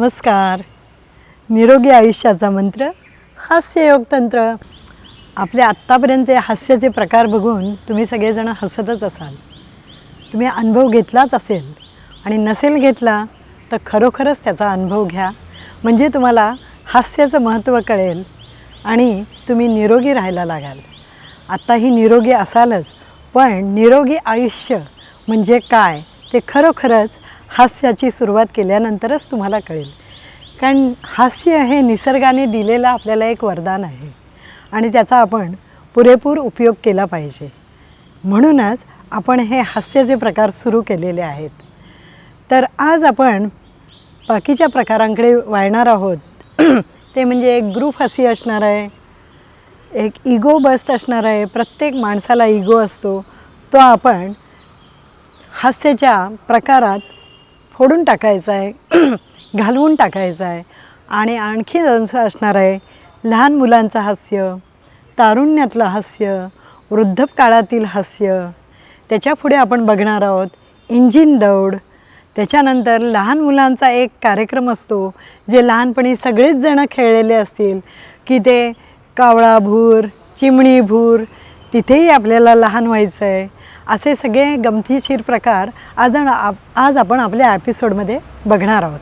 नमस्कार. निरोगी आयुष्याचा मंत्र हास्ययोग तंत्र आपले आत्तापर्यंत हास्याचे प्रकार बघून तुम्ही सगळेजण हसतच असाल. तुम्ही अनुभव घेतलाच असेल आणि नसेल घेतला तर खरोखरच त्याचा अनुभव घ्या. म्हणजे तुम्हाला हास्याचं महत्त्व कळेल आणि तुम्ही निरोगी राहायला लागाल. आत्ताही निरोगी असालच पण निरोगी आयुष्य म्हणजे काय ते खरोखरच हास्याची सुरुवात केल्यानंतरच तुम्हाला कळेल. कारण हास्य हे निसर्गाने दिलेलं आपल्याला एक वरदान आहे. आणि त्याचा आपण पुरेपूर उपयोग केला पाहिजे. म्हणूनच आपण हे हास्याचे प्रकार सुरू केलेले आहेत. तर आज आपण बाकीच्या प्रकारांकडे वाळणार आहोत. ते म्हणजे एक ग्रुप हसी असणार आहे. एक इगो बस्ट असणार आहे. प्रत्येक माणसाला इगो असतो. तो आपण हास्याच्या प्रकारात फोडून टाकायचा आहे घालवून टाकायचा आहे आणि आणखी असं असणार आहे लहान मुलांचं हास्य तारुण्यातलं हास्य वृद्धकाळातील हास्य. त्याच्यापुढे आपण बघणार आहोत इंजिन दौड. त्याच्यानंतर लहान मुलांचा एक कार्यक्रम असतो जे लहानपणी सगळेच जणं खेळलेले असतील की ते कावळा भूर चिमणी भूर तिथेही आपल्याला लहान व्हायचं आहे. असे सगळे गमतीशीर प्रकार आज आप- आज आपण आपल्या एपिसोडमध्ये बघणार आहोत.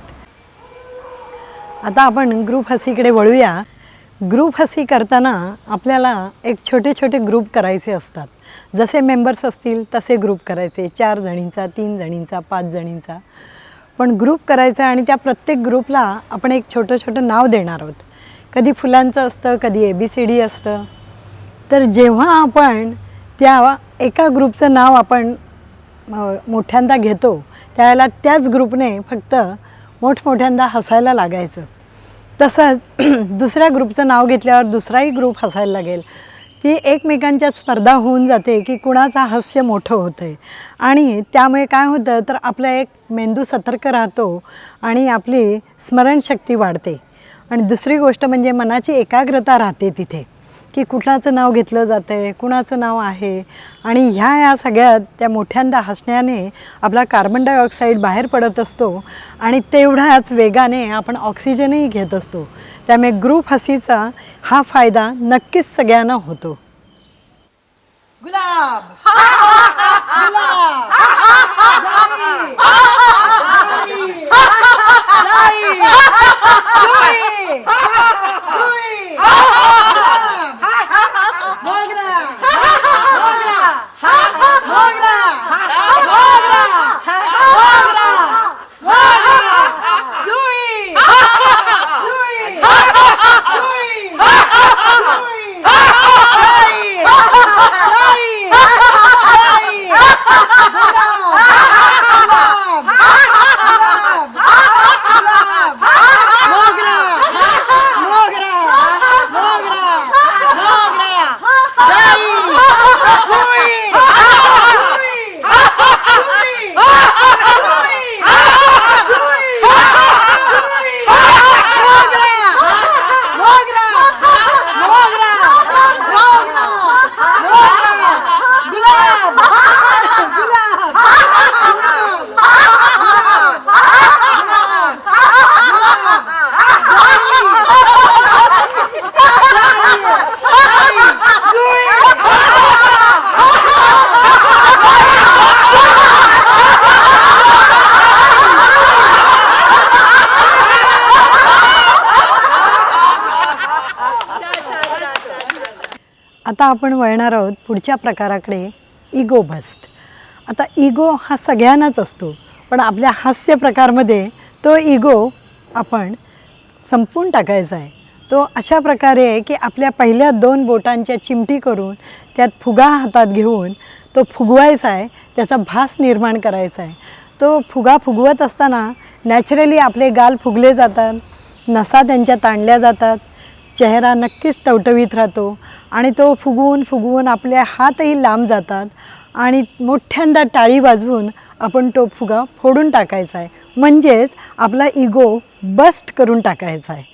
आता आपण ग्रुप हसीकडे वळूया. ग्रुप हसी करताना आपल्याला एक छोटे छोटे ग्रुप करायचे असतात. जसे मेंबर्स असतील तसे ग्रुप करायचे. चार जणींचा तीन जणींचा पाच जणींचा. पण ग्रुप करायचा आणि त्या प्रत्येक ग्रुपला आपण एक छोटं छोटं नाव देणार आहोत. कधी फुलांचं असतं कधी ए बी सी डी असतं. तर जेव्हा आपण त्या एका ग्रुपचं नाव आपण मोठ्यांदा घेतो त्यावेळेला त्याच ग्रुपने फक्त मोठमोठ्यांदा हसायला लागायचं. तसंच दुसऱ्या ग्रुपचं नाव घेतल्यावर दुसराही ग्रुप हसायला लागेल. ती एकमेकांच्या स्पर्धा होऊन जाते की कुणाचा हास्य मोठं होतं आहे आणि त्यामुळे काय होतं तर आपला एक मेंदू सतर्क राहतो आणि आपली स्मरणशक्ती वाढते. आणि दुसरी गोष्ट म्हणजे मनाची एकाग्रता राहते तिथे. की कुणाचं नाव घेतलं जातं आहे कुणाचं नाव आहे आणि ह्या या सगळ्यात त्या मोठ्यांदा हसण्याने आपला कार्बन डायऑक्साईड बाहेर पडत असतो आणि तेवढ्याच वेगाने आपण ऑक्सिजनही घेत असतो त्यामुळे ग्रुप हसीचा हा फायदा नक्कीच सगळ्यांना होतो गुलाब आता आपण वळणार आहोत पुढच्या प्रकाराकडे. इगो बस्ट आता इगो हा सगळ्यांनाच असतो. पण आपल्या हास्य प्रकारमध्ये तो इगो आपण संपवून टाकायचा आहे. तो अशा प्रकारे आहे की आपल्या पहिल्या दोन बोटांच्या चिमटी करून त्यात फुगा हातात घेऊन तो फुगवायचा आहे त्याचा भास निर्माण करायचा आहे. तो फुगा फुगवत असताना नॅचरली आपले गाल फुगले जातात नसा त्यांच्या ताणल्या जातात चेहरा नक्कीच टवटवीत राहतो आणि तो फुगवून फुगवून आपले हातही लांब जातात आणि मोठ्यांदा टाळी वाजवून आपण तो फुगा फोडून टाकायचा आहे. म्हणजेच आपला इगो बस्ट करून टाकायचा आहे.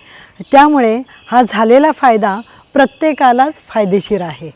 त्यामुळे हा झालेला फायदा प्रत्येकालाच फायदेशीर आहे.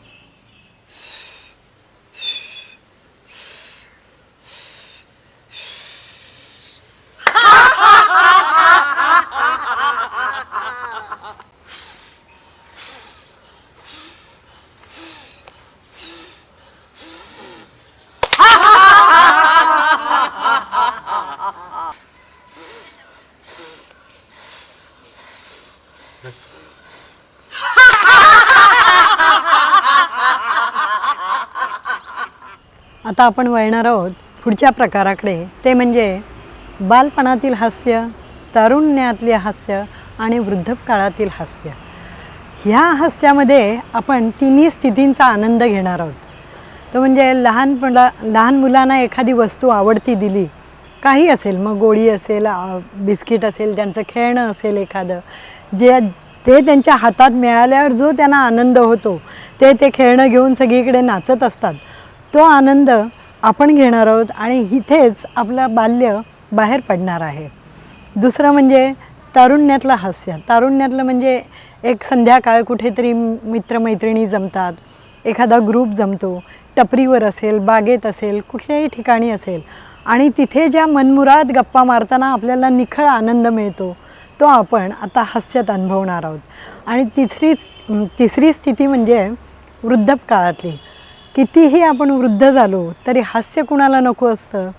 आता आपण वळणार आहोत पुढच्या प्रकाराकडे. ते म्हणजे बालपणातील हास्य तारुण्यातले हास्य आणि वृद्धकाळातील हास्य. ह्या हास्यामध्ये आपण तिन्ही स्थितींचा आनंद घेणार आहोत. तो म्हणजे लहानपणा लहान मुलांना एखादी वस्तू आवडती दिली काही असेल मग गोळी असेल बिस्किट असेल त्यांचं खेळणं असेल एखादं जे ते त्यांच्या हातात मिळाल्यावर जो त्यांना आनंद होतो ते ते खेळणं घेऊन सगळीकडे नाचत असतात. तो आनंद आपण घेणार आहोत आणि इथेच आपलं बाल्य बाहेर पडणार आहे. दुसरं म्हणजे तारुण्यातलं हास्य. तारुण्यातलं म्हणजे एक संध्याकाळ कुठेतरी मित्रमैत्रिणी जमतात. एखादा ग्रुप जमतो. टपरीवर असेल बागेत असेल कुठल्याही ठिकाणी असेल. आणि तिथे ज्या मनमुराद गप्पा मारताना आपल्याला निखळ आनंद मिळतो तो आपण आता हास्यात अनुभवणार आहोत. आणि तिसरीच तिसरी स्थिती म्हणजे वृद्धकाळातली कितीही आपण वृद्ध झालो तरी हास्य कुणाला नको असतं?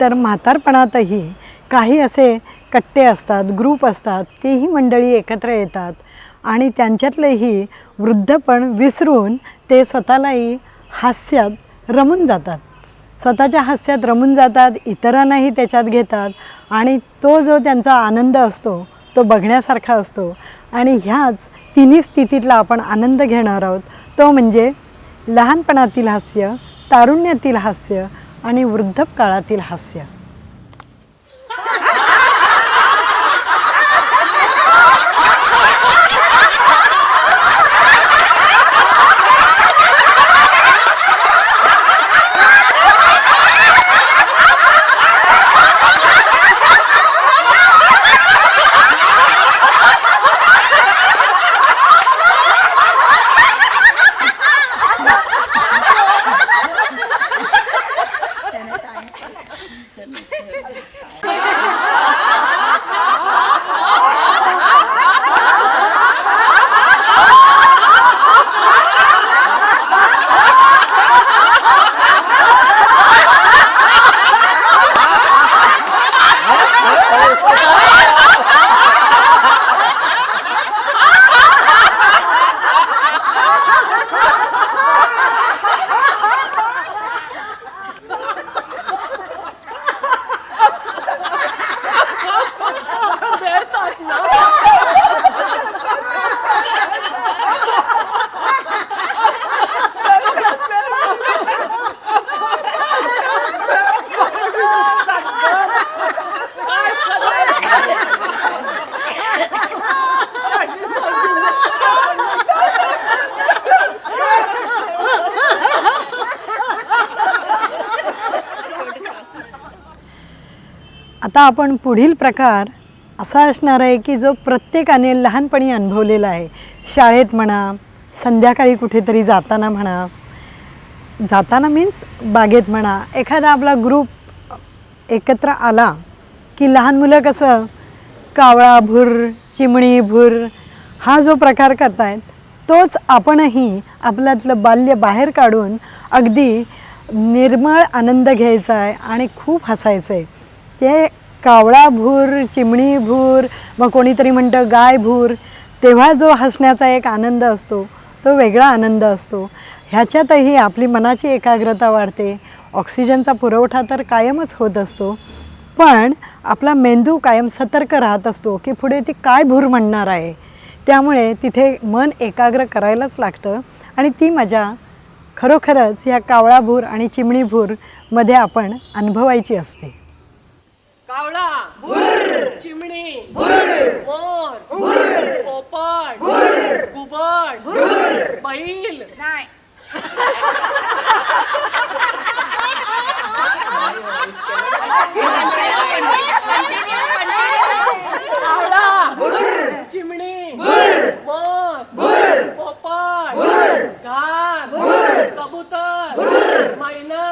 तर म्हातारपणातही काही असे कट्टे असतात ग्रुप असतात तेही मंडळी एकत्र येतात आणि त्यांच्यातलेही वृद्धपण विसरून ते स्वतःलाही हास्यात रमून जातात. स्वतःच्या हास्यात रमून जातात इतरांनाही त्याच्यात घेतात आणि तो जो त्यांचा आनंद असतो तो बघण्यासारखा असतो आणि ह्याच तिन्ही स्थितीतला आपण आनंद घेणार आहोत. तो म्हणजे लहानपणातील हास्य तारुण्यातील हास्य आणि वृद्धकाळातील हास्य. आता आपण पुढील प्रकार असा असणार आहे की जो प्रत्येकाने लहानपणी अनुभवलेला आहे. शाळेत म्हणा संध्याकाळी कुठेतरी जाताना म्हणा जाताना मीन्स बागेत म्हणा एखादा आपला ग्रुप एकत्र आला की लहान मुलं कसं कावळा भुर चिमणी भुर हा जो प्रकार करतायत तोच आपणही आपल्यातलं बाल्य बाहेर काढून अगदी निर्मळ आनंद घ्यायचा आहे आणि खूप हसायचं आहे. ते कावळा भूर चिमणी भूर मग कोणीतरी म्हणतं गाय भूर तेव्हा जो हसण्याचा एक आनंद असतो तो वेगळा आनंद असतो. ह्याच्यातही आपली मनाची एकाग्रता वाढते. ऑक्सिजनचा पुरवठा तर कायमच होत असतो. पण आपला मेंदू कायम सतर्क राहत असतो की पुढे ती काय भूर म्हणणार आहे. त्यामुळे तिथे मन एकाग्र करायलाच लागतं आणि ती मजा खरोखरच ह्या कावळाभूर आणि चिमणी भूरमध्ये आपण अनुभवायची असते. कावळा चिमणी मोर पोपट कुबड बैल. नाही. कावळा चिमणी मोर पोपट घार कबूतर मैना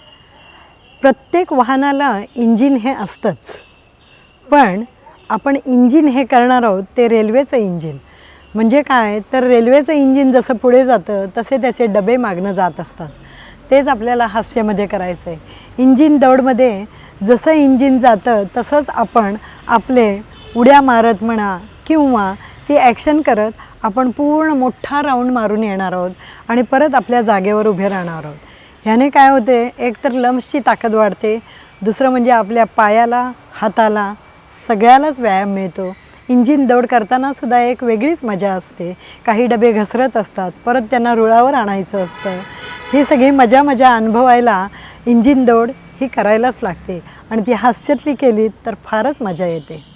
प्रत्येक वाहनाला इंजिन हे असतंच. पण आपण इंजिन हे करणार आहोत ते रेल्वेचं इंजिन. म्हणजे काय? तर रेल्वेचं इंजिन जसं पुढे जातं तसे त्याचे डबे मागणं जात असतात. तेच आपल्याला हास्यामध्ये करायचं आहे इंजिन दौडमध्ये जसं इंजिन जातं तसंच आपण आपले उड्या मारत म्हणा किंवा ती ॲक्शन करत आपण पूर्ण मोठा राऊंड मारून येणार आहोत आणि परत आपल्या जागेवर उभे राहणार आहोत. ह्याने काय होते एक तर लम्सची ताकद वाढते दुसरं म्हणजे आपल्या पायाला हाताला सगळ्यालाच व्यायाम मिळतो. इंजिन दौड करताना सुद्धा एक वेगळीच मजा असते. काही डबे घसरत असतात परत त्यांना रुळावर आणायचं असतं. ही सगळी मजा मजा अनुभवायला इंजिन दौड ही करायलाच लागते. आणि ती हास्यातली केली तर फारच मजा येते.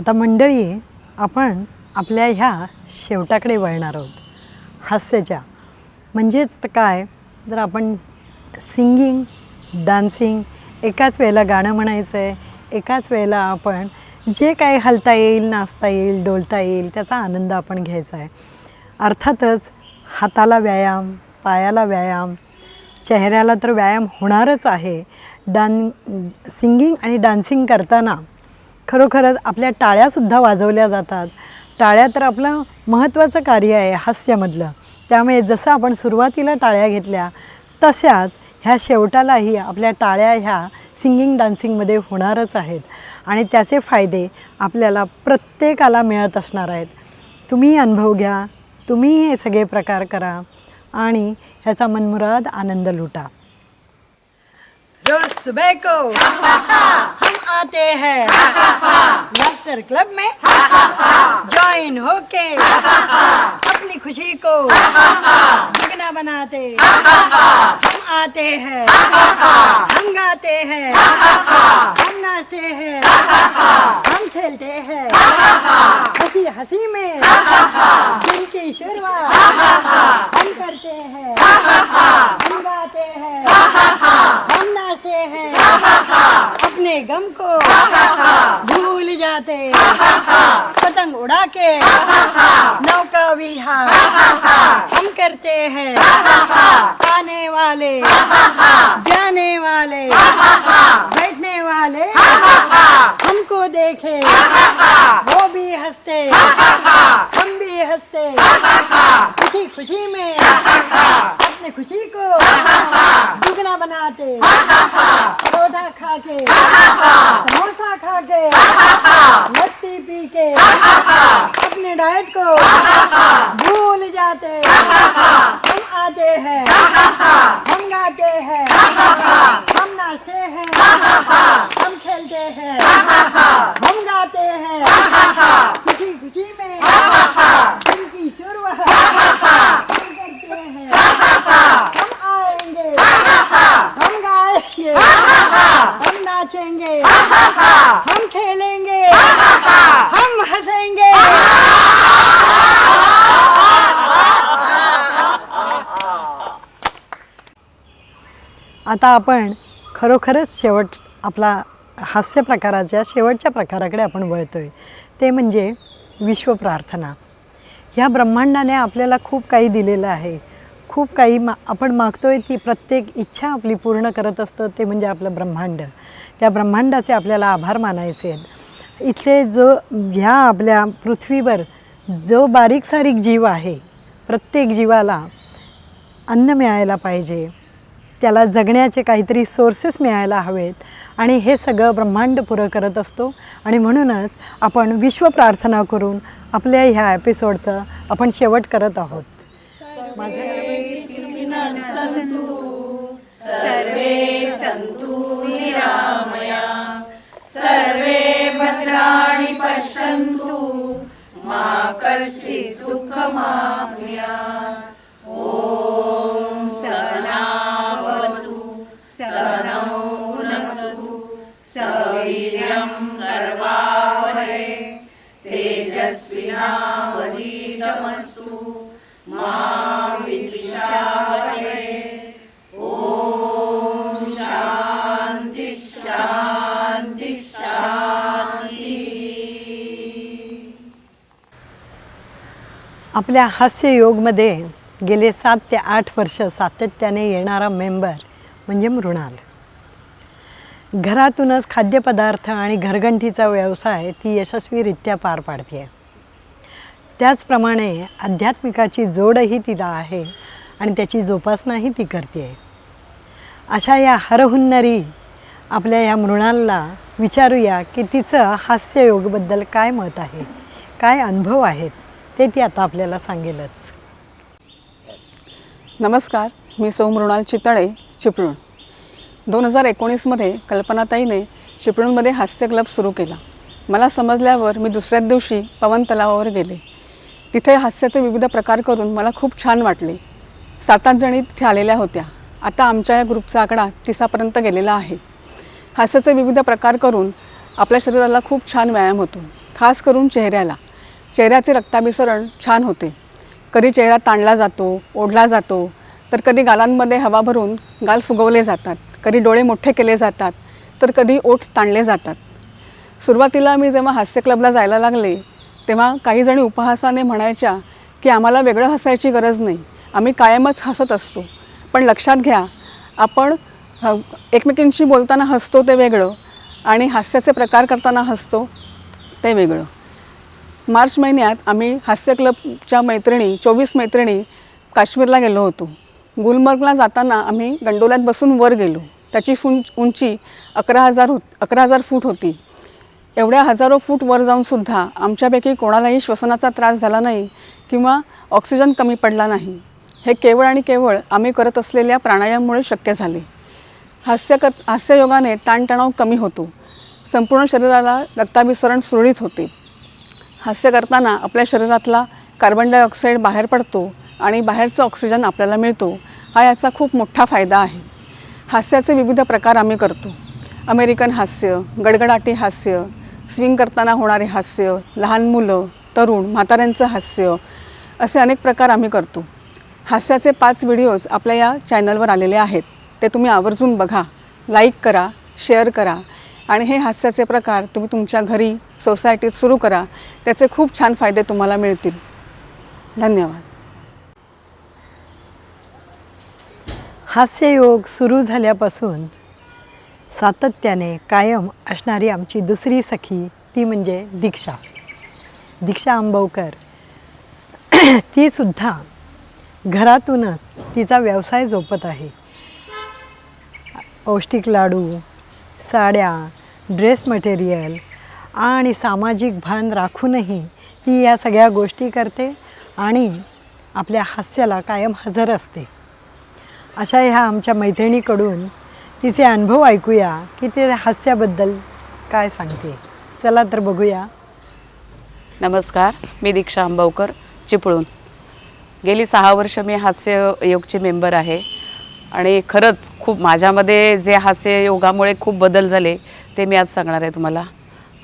आता मंडळी आपण आपल्या ह्या शेवटाकडे वळणार आहोत. हास्याच्या. म्हणजेच काय? जर आपण सिंगिंग डान्सिंग एकाच वेळेला गाणं म्हणायचं आहे एकाच वेळेला आपण जे काय हलता येईल नाचता येईल डोलता येईल त्याचा आनंद आपण घ्यायचा आहे. अर्थातच हाताला व्यायाम पायाला व्यायाम चेहऱ्याला तर व्यायाम होणारच आहे. डान सिंगिंग आणि डान्सिंग करताना खरोखरच आपल्या टाळ्यासुद्धा वाजवल्या जातात. टाळ्या तर आपलं महत्त्वाचं कार्य आहे हास्यामधलं. त्यामुळे जसं आपण सुरुवातीला टाळ्या घेतल्या तशाच ह्या शेवटालाही आपल्या टाळ्या ह्या सिंगिंग डान्सिंगमध्ये होणारच आहेत. आणि त्याचे फायदे आपल्याला प्रत्येकाला मिळत असणार आहेत. तुम्ही अनुभव घ्या तुम्ही हे सगळे प्रकार करा आणि ह्याचा मनमुराद आनंद लुटा. आते हैं। लाफ्टर क्लब में ज्वाइन होके अपनी खुशी को दुगना बनाते। हम आते हैं, हम गाते हैं, हम नाचते हैं, हम खेलते हैं। हँसी हँसी में दिन की शुरुआत हम करते हैं हम गाते हैं हम नाचते हैं अपने गम को भूल जाते पतंग उड़ा के नौका विहार हम करते हैं आने वाले जाने वाले बैठने वाले हमको देखे वो भी हँसते हम भी हँसते खुशी खुशी में अपने खुशी को दुगना बनाते परोठा खा के समोसा खा के लस्सी पी के अपने डाइट को भूल जाते, हम आते हैं, हम गाते हैं, हम नाचते हैं, हम खेलते हैं, हम गाते हैं, खुशी खुशी में आता आपण खरोखरच शेवट आपला हास्य प्रकाराच्या शेवटच्या प्रकाराकडे आपण वळतो आहे ते म्हणजे विश्वप्रार्थना ह्या ब्रह्मांडाने आपल्याला खूप काही दिलेलं आहे. खूप काही मा आपण मागतोय ती प्रत्येक इच्छा आपली पूर्ण करत असतं ते म्हणजे आपलं ब्रह्मांड. त्या ब्रह्मांडाचे आपल्याला आभार मानायचे आहेत. इथले जो ह्या आपल्या पृथ्वीवर जो बारीक सारीक जीव आहे प्रत्येक जीवाला अन्न मिळायला पाहिजे. त्याला जगण्याचे काहीतरी सोर्सेस मिळायला हवेत. आणि हे सगळं ब्रह्मांड पुरं करत असतो. आणि म्हणूनच आपण विश्व प्रार्थना करून आपल्या ह्या एपिसोडचं आपण शेवट करत आहोत. माझं आपल्या हास्ययोगमध्ये गेले सात ते आठ वर्ष सातत्याने येणारा मेंबर म्हणजे मृणाल. घरातूनच खाद्यपदार्थ आणि घरगंठीचा व्यवसाय ती यशस्वीरित्या पार पाडते त्याचप्रमाणे आध्यात्मिकाची जोडही तिला आहे आणि त्याची जोपासनाही ती करते अशा या हरहुन्नरी आपल्या या मृणालला विचारूया की तिचं हास्ययोगबद्दल काय मत आहे? काय अनुभव आहेत? ते ती आता आपल्याला सांगेलच. नमस्कार मी सौ मृणाल चितळे चिपळूण. दोन हजार एकोणीसमध्ये कल्पनाताईने चिपळूणमध्ये हास्य क्लब सुरू केला. मला समजल्यावर मी दुसऱ्याच दिवशी पवन तलावावर गेले. तिथे हास्याचे विविध प्रकार करून मला खूप छान वाटले. सात आठ जणी तिथे आलेल्या होत्या. आता आमच्या या ग्रुपचा आकडा तिसापर्यंत गेलेला आहे. हास्याचे विविध प्रकार करून आपल्या शरीराला खूप छान व्यायाम होतो खास करून चेहऱ्याला. चेहऱ्याचे रक्ताभिसरण छान होते. कधी चेहरा ताणला जातो ओढला जातो तर कधी गालांमध्ये हवा भरून गाल फुगवले जातात कधी डोळे मोठे केले जातात तर कधी ओठ ताणले जातात. सुरुवातीला मी जेव्हा हास्य क्लबला जायला लागले तेव्हा काही जणी उपहासाने म्हणायच्या की आम्हाला वेगळं हसायची गरज नाही आम्ही कायमच हसत असतो. पण लक्षात घ्या आपण ह- एकमेकींशी बोलताना हसतो ते वेगळं आणि हास्याचे प्रकार करताना हसतो ते वेगळं. मार्च महिन्यात आम्ही हास्य क्लबच्या मैत्रिणी चोवीस मैत्रिणी काश्मीरला गेलो होतो. गुलमर्गला जाताना आम्ही गंडोल्यात बसून वर गेलो. त्याची फुं उंची अकरा हजार होत अकरा हजार फूट होती. एवढ्या हजारो फूट वर जाऊनसुद्धा आमच्यापैकी कोणालाही श्वसनाचा त्रास झाला नाही किंवा ऑक्सिजन कमी पडला नाही. हे केवळ आणि केवळ आम्ही करत असलेल्या प्राणायाममुळे शक्य झाले. हास्य कर हास्ययोगाने ताणतणाव कमी होतो. संपूर्ण शरीराला रक्ताभिसरण सुरळीत होते. हास्य करताना आपल्या शरीरातला कार्बन डायऑक्साईड बाहेर पडतो आणि बाहेरचा ऑक्सिजन आपल्याला मिळतो हा याचा खूप मोठा फायदा आहे. हास्याचे विविध प्रकार आम्ही करतो. अमेरिकन हास्य गडगडाटी हास्य स्विंग करताना होणारे हास्य लहान मुलं तरुण म्हाताऱ्यांचं हास्य असे अनेक प्रकार आम्ही करतो. हास्याचे पाच व्हिडिओज आपल्या या चॅनलवर आलेले आहेत. ते तुम्ही आवर्जून बघा लाईक करा शेअर करा आणि हे हास्याचे प्रकार तुम्ही तुमच्या घरी सोसायटीत सुरू करा. त्याचे खूप छान फायदे तुम्हाला मिळतील. धन्यवाद. हास्ययोग सुरू झाल्यापासून सातत्याने कायम असणारी आमची दुसरी सखी ती म्हणजे दीक्षा. दीक्षा आंबवकर. तीसुद्धा घरातूनच तिचा व्यवसाय जोपत आहे. पौष्टिक लाडू साड्या ड्रेस मटेरियल आणि सामाजिक भान राखूनही ती या सगळ्या गोष्टी करते आणि आपल्या हास्याला कायम हजर असते. अशा ह्या आमच्या मैत्रिणीकडून तिचे अनुभव ऐकूया की ते हास्याबद्दल काय सांगते. चला तर बघूया. नमस्कार मी दीक्षा आंबावकर चिपळूण. गेली सहा वर्ष मी हास्य योगचे मेंबर आहे आणि खरंच खूप माझ्यामध्ये जे हास्य योगामुळे खूप बदल झाले ते मी आज सांगणार आहे तुम्हाला.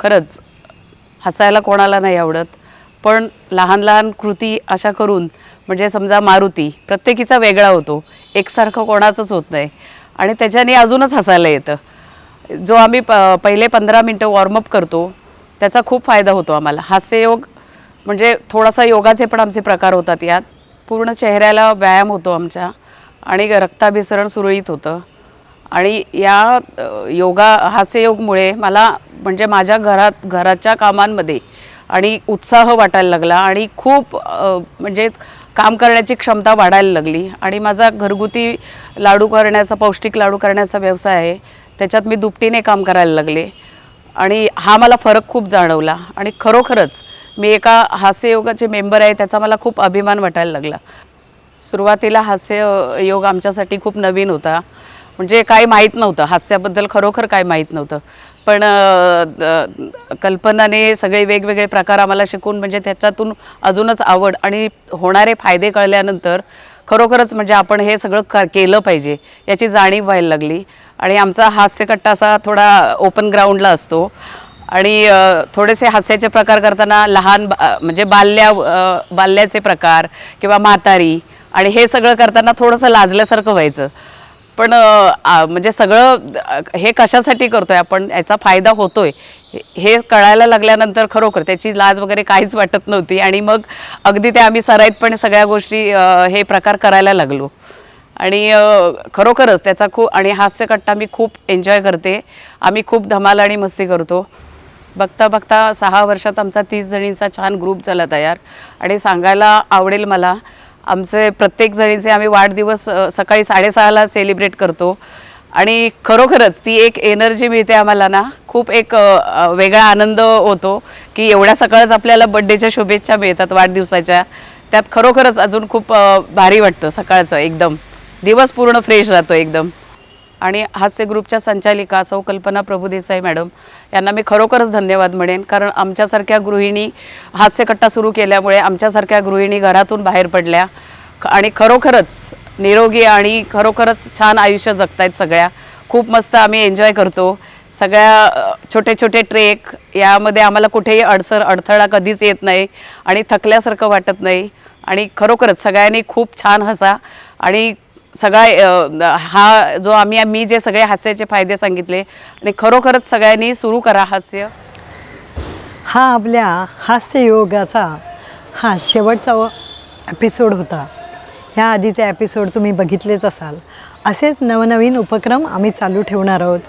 खरंच हसायला कोणाला नाही आवडत पण लहान लहान कृती अशा करून म्हणजे समजा मारुती प्रत्येकीचा वेगळा होतो. एकसारखं कोणाचंच होत नाही. आणि त्याच्याने अजूनच हसायला येतं. जो आम्ही प पहिले पंधरा मिनटं वॉर्मअप करतो त्याचा खूप फायदा होतो आम्हाला. हास्ययोग म्हणजे थोडासा योगाचे पण आमचे प्रकार होतात यात. पूर्ण चेहऱ्याला व्यायाम होतो आमच्या आणि रक्ताभिसरण सुरळीत होतं. आणि या योगा हास्ययोगमुळे मला म्हणजे माझ्या घरात घराच्या कामांमध्ये आणि उत्साह वाटायला लागला आणि खूप म्हणजे काम करण्याची क्षमता वाढायला लागली. आणि माझा घरगुती लाडू करण्याचा पौष्टिक लाडू करण्याचा व्यवसाय आहे. त्याच्यात मी दुपटीने काम करायला लागले. आणि हा मला फरक खूप जाणवला. आणि खरोखरच मी एका हास्ययोगाचे मेंबर आहे त्याचा मला खूप अभिमान वाटायला लागला. सुरुवातीला हास्य योग आमच्यासाठी खूप नवीन होता. म्हणजे काय माहीत नव्हतं. हास्याबद्दल खरोखर काय माहीत नव्हतं. पण कल्पनाने सगळे वेगवेगळे प्रकार आम्हाला शिकून म्हणजे त्याच्यातून अजूनच आवड आणि होणारे फायदे कळल्यानंतर खरोखरच म्हणजे आपण हे सगळं क केलं पाहिजे याची जाणीव व्हायला लागली. आणि आमचा हास्यकट्टा असा थोडा ओपन ग्राउंडला असतो. आणि थोडेसे हास्याचे प्रकार करताना लहान बा- म्हणजे बाल्या बाल्याचे प्रकार किंवा म्हातारी आणि हे सगळं करताना थोडंसं लाजल्यासारखं व्हायचं. पण म्हणजे सगळं हे कशासाठी करतोय आपण? याचा फायदा होतोय. हे- हे कळायला लागल्यानंतर खरोखर त्याची लाज वगैरे काहीच वाटत नव्हती आणि मग अगदी ते आम्ही सराईतपणे सगळ्या गोष्टी हे प्रकार करायला लागलो. आणि खरोखरच त्याचा खूप आणि हास्यकट्टा मी खूप एन्जॉय करते. आम्ही खूप धमाल आणि मस्ती करतो. बघता बघता सहा वर्षात आमचा तीस जणींचा छान ग्रुप झाला तयार. आणि सांगायला आवडेल मला आमचे प्रत्येक जणीचे आम्ही वाढदिवस सकाळी साडेसहाला सेलिब्रेट करतो. आणि खरोखरच ती एक एनर्जी मिळते आम्हाला ना. खूप एक वेगळा आनंद होतो की एवढ्या सकाळच आपल्याला बड्डेच्या शुभेच्छा मिळतात वाढदिवसाच्या. त्यात खरोखरच अजून खूप भारी वाटतं सकाळचं एकदम. दिवस पूर्ण फ्रेश राहतो एकदम. आणि हास्य ग्रुपच्या संचालिका सौ कल्पना प्रभुदेसाई मॅडम यांना मी खरोखरच धन्यवाद म्हणेन. कारण आमच्यासारख्या गृहिणी हास्यकट्टा सुरू केल्यामुळे आमच्यासारख्या गृहिणी घरातून बाहेर पडल्या. आणि खरोखरच निरोगी आणि खरोखरच छान आयुष्य जगतायत सगळ्या. खूप मस्त आम्ही एन्जॉय करतो. सगळ्या छोटे छोटे ट्रेक यामध्ये आम्हाला कुठेही अडसर अडथळा कधीच येत नाही आणि थकल्यासारखं वाटत नाही. आणि खरोखरच सगळ्यांनी खूप छान हसा. आणि सगळा हा जो आम्ही मी जे सगळे हास्याचे फायदे सांगितले आणि खरोखरच सगळ्यांनी सुरू करा हास्य. हा आपल्या हास्ययोगाचा हा शेवटचा एपिसोड होता. ह्या आधीचे एपिसोड तुम्ही बघितलेच असाल. असेच नवनवीन उपक्रम आम्ही चालू ठेवणार आहोत.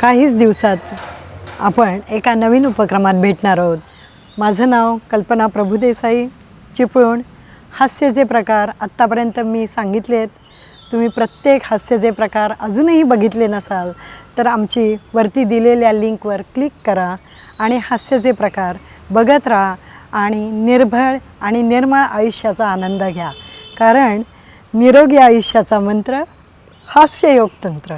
काहीच दिवसात आपण एका नवीन उपक्रमात भेटणार आहोत. माझं नाव कल्पना प्रभुदेसाई चिपळूण. हास्याचे प्रकार आत्तापर्यंत मी सांगितले आहेत तुम्ही प्रत्येक हास्याचे प्रकार अजूनही बघितले नसाल तर आमची वरती दिलेल्या लिंकवर क्लिक करा आणि हास्याचे प्रकार बघत राहा आणि निर्भळ आणि निर्मळ आयुष्याचा आनंद घ्या. कारण निरोगी आयुष्याचा मंत्र हास्ययोग तंत्र